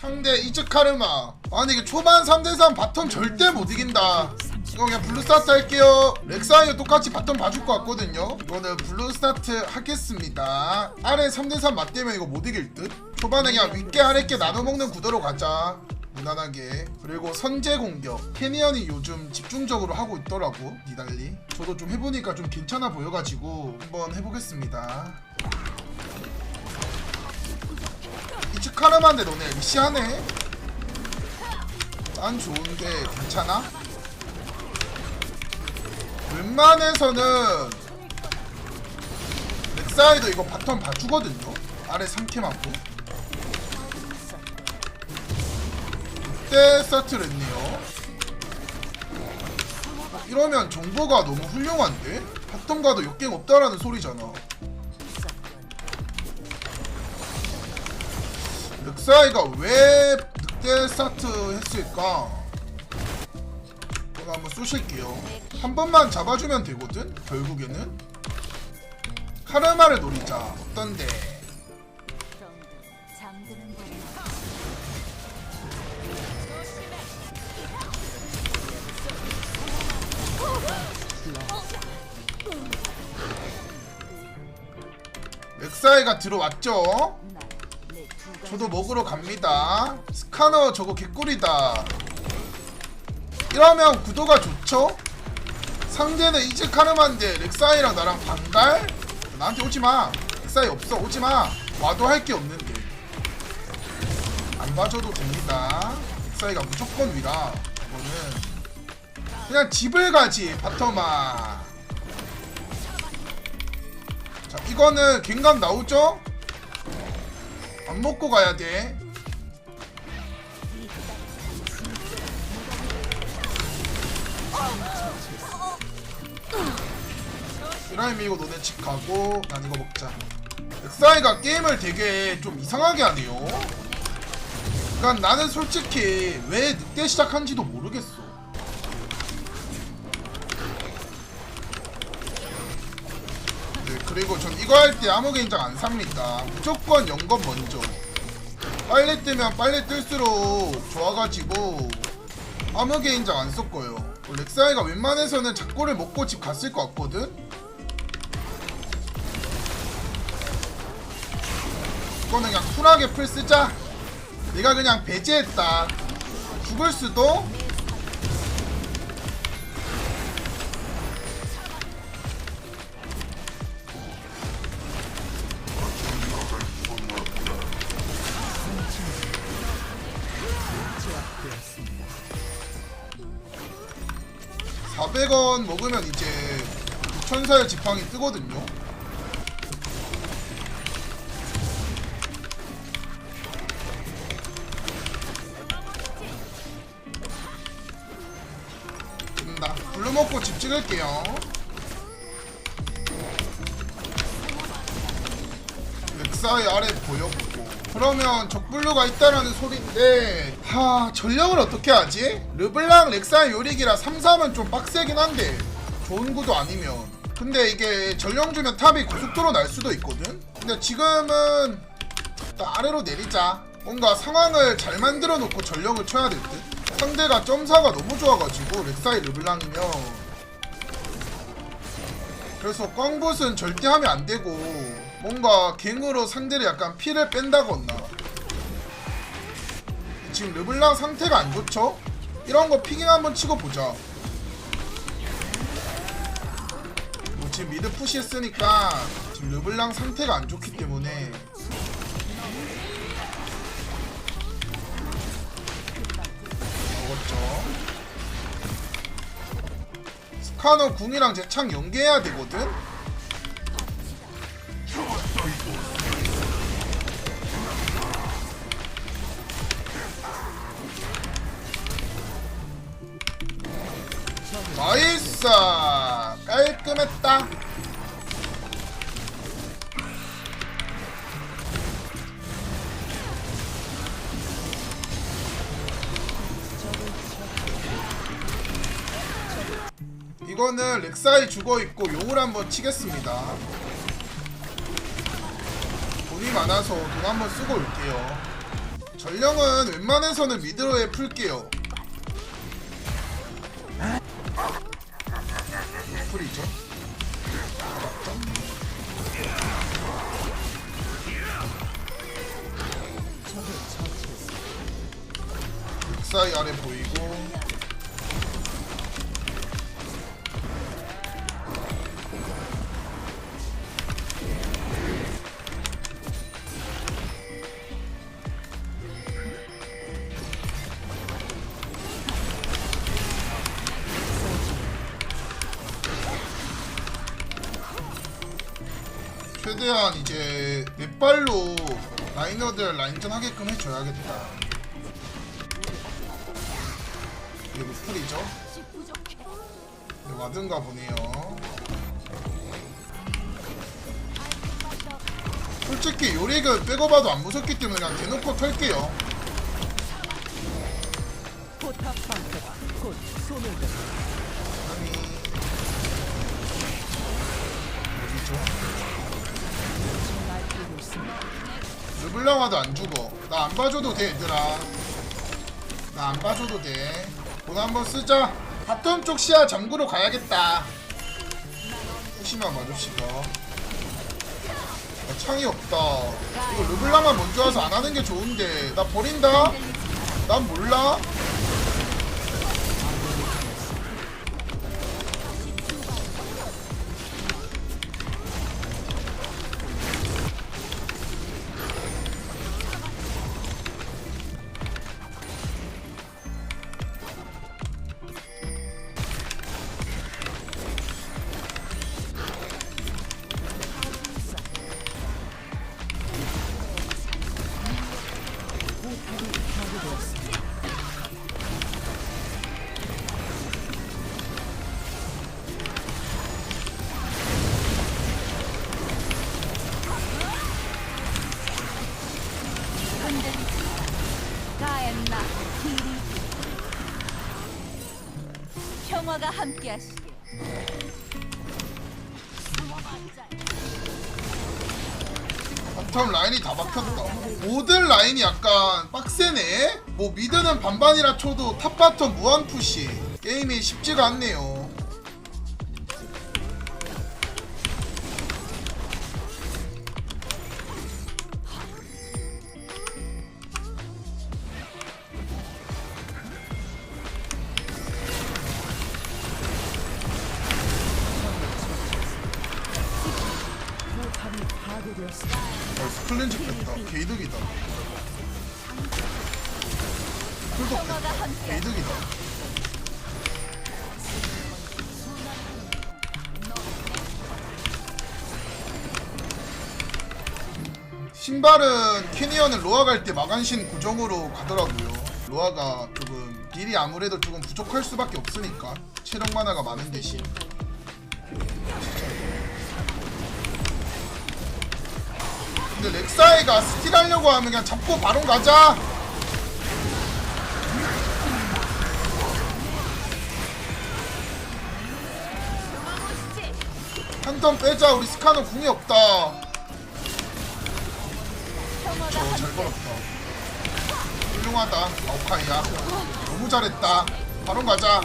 상대 이즈카르마. 아니 이게 초반 3대3 바텀 절대 못 이긴다. 이거 그냥 블루 스타트 할게요. 렉사이어 똑같이 바텀 봐줄 것 같거든요. 이거는 블루 스타트 하겠습니다. 아래 3대3 맞대면 이거 못 이길 듯? 초반에 그냥 윗게 아랫게 나눠먹는 구도로 가자. 무난하게. 그리고 선제 공격. 캐니언이 요즘 집중적으로 하고 있더라고 니달리. 저도 좀 해보니까 좀 괜찮아 보여가지고 한번 해보겠습니다 이츠카르만데 너네. 리시하네. 난 좋은데 괜찮아? 웬만해서는 렉사이도 이거 바텀 봐주거든요. 아래 3캠 하고. 이때 스타트를 했네요. 이러면 정보가 너무 훌륭한데? 바텀 가도 역갱 없다라는 소리잖아 렉사이가 왜 늑대 스타트 했을까? 제가 한번 쏘실게요. 한 번만 잡아주면 되거든? 결국에는? 카르마를 노리자. 어떤데? 렉사이가 들어왔죠? 저도 먹으러 갑니다. 스카너 저거 개꿀이다. 이러면 구도가 좋죠? 상대는 이제 카르마인데 렉사이랑 나랑 반달? 나한테 오지마. 렉사이 없어. 오지마. 와도 할 게 없는데. 안 봐줘도 됩니다. 렉사이가 무조건 위라. 이거는. 그냥 집을 가지, 바텀아. 자, 이거는 갱감 나오죠? 안 먹고 가야 돼. 이라인 밀고 너네 집 가고 난 이거 먹자. 엑사이가 게임을 되게 좀 이상하게 하네요. 그러니까 나는 솔직히 왜 늑대 시작한지도 모르겠어. 그리고 전 이거 할때 아무 개인장 안 삽니다. 무조건 연금 먼저. 빨리 뜨면 빨리 뜰수록 좋아가지고 아무 개인장 안 썼고요. 어, 렉사이가 웬만해서는 작골을 먹고 집 갔을 것 같거든? 이거는 그냥 쿨하게 풀 쓰자. 내가 그냥 배제했다. 죽을 수도? 사0 0원 먹으면 이제 천사의 지팡이 뜨거든요. 된다. 블루 먹고 집 찍을게요. 렉사이 아래 보였고 그러면 적블루가 있다라는 소린데 하 전력을 어떻게 하지? 르블랑 렉사이 요릭이라 3-3은 좀 빡세긴 한데 좋은 구도 아니면 근데 이게 전령 주면 탑이 고속도로 날 수도 있거든? 근데 지금은 아래로 내리자 뭔가 상황을 잘 만들어 놓고 전령을 쳐야 될 듯? 상대가 점사가 너무 좋아가지고 렉사이 르블랑이면 그래서 꽝봇은 절대 하면 안 되고 뭔가 갱으로 상대를 약간 피를 뺀다거나 지금 르블랑 상태가 안 좋죠? 이런 거 피킹 한번 치고 보자 뭐 지금 미드 푸시 했으니까 지금 르블랑 상태가 안 좋기 때문에 먹었죠 스카너 궁이랑 제창 연계해야 되거든? 깔끔했다. 이거는 렉사이 죽어있고 용을 한번 치겠습니다. 돈이 많아서 돈 한번 쓰고 올게요. 전령은 웬만해서는 미드로에 풀게요. 풀이죠. 사이 아래 보이고 최대한 이제 넷발로 라이너들 라인전 하게끔 해줘야겠다. 이게 무풀이죠? 네, 와든가 보네요. 솔직히 요렉은 빼고 봐도 안 무섭기 때문에 그냥 대놓고 털게요. 아니 어디죠? 르블랑화도 안 죽어. 나 안 봐줘도 돼, 얘들아. 나 안 봐줘도 돼. 돈 한번 쓰자. 바텀 쪽 시야 잠그러 가야겠다. 봐줍시다. 나 창이 없다. 이거 르블랑만 먼저 와서 안 하는 게 좋은데. 나 버린다? 난 몰라? 가엔나 히리 평화가 함께하시길 바텀 라인이 다 막혔다. 모든 라인이 약간 빡세네? 뭐 미드는 반반이라 쳐도 탑바텀 무한 푸시. 게임이 쉽지가 않네요. 개이득이다. 뺐다. 개이득이다. 신발은 캐니언은 로아 갈 때 마간신 고정으로 가더라고요. 로아가 조금 딜이 아무래도 조금 부족할 수밖에 없으니까 체력 만화가 많은 대신 근데 렉사이가 스틸 하려고 하면 그냥 잡고 바로 가자. 한 턴 빼자. 우리 스카노 궁이 없다. 평화가 저잘 걸었다. 훌륭하다. 아우카이야. 너무 잘했다. 바로 가자.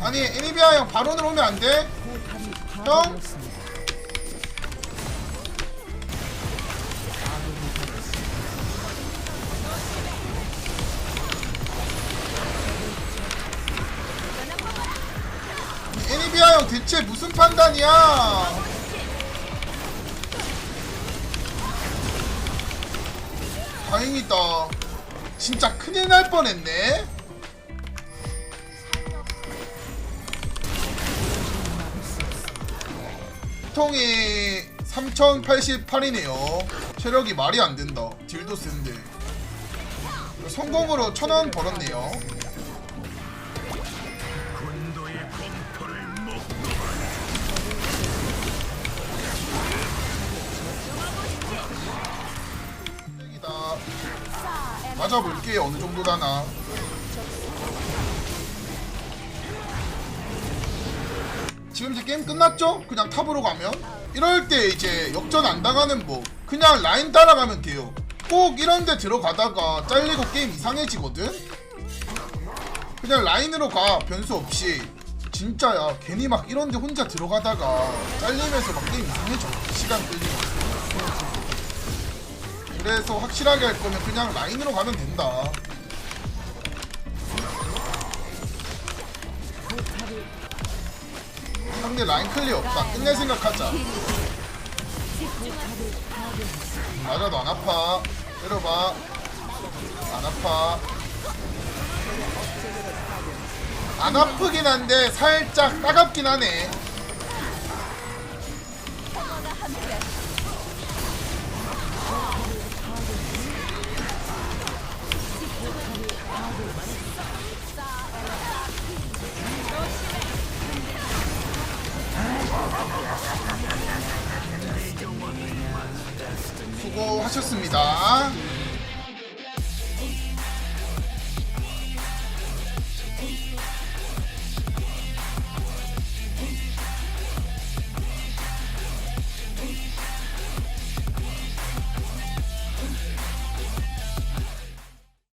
아니 애니비아 형 바론으로 오면 안 돼? 형? 애니비아 형 대체 무슨 판단이야? 다행이다. 진짜 큰일 날 뻔했네. 통이 3088이네요. 체력이 말이 안 된다. 딜도 센데. 성공으로 1000원 벌었네요. 맞아볼게 어느 정도 다나. 지금 이제 게임 끝났죠? 그냥 탑으로 가면 이럴 때 이제 역전 안 당하는 법 그냥 라인 따라가면 돼요 꼭 이런데 들어가다가 잘리고 게임 이상해지거든? 그냥 라인으로 가 변수 없이 진짜야 괜히 막 이런데 혼자 들어가다가 잘리면서 막 게임 이상해져 시간 끌리면서 그래서 확실하게 할 거면 그냥 라인으로 가면 된다. 상대 라인 클리어 없다. 끝낼 생각하자. 맞아도 안 아파. 때려봐. 안 아파. 안 아프긴 한데 살짝 따갑긴 하네 수고하셨습니다